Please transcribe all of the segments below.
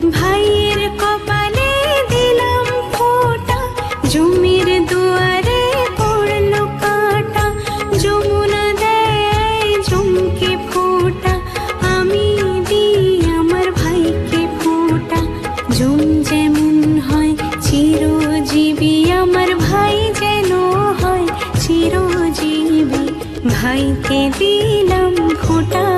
ভাইয়ের কপালে দিলাম ফোঁটা, জমির দুয়ারে কাটা ফোঁটা, আমি দিই আমার ভাইকে ফোঁটা। যেমন হয় আমার ভাই যেন হয় ভাইকে দিলাম ফোঁটা।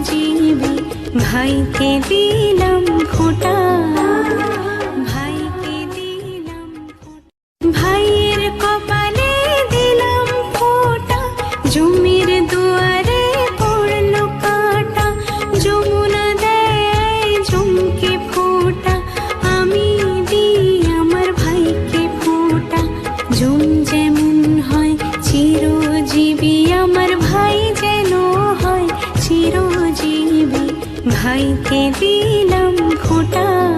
জীবে ভাইকে দিলাম ফোঁটা ভাইকে দিলাম ভাইয়ের কপালে দিলাম ফোঁটা জুম ভাইকে দিলাম ফোঁটা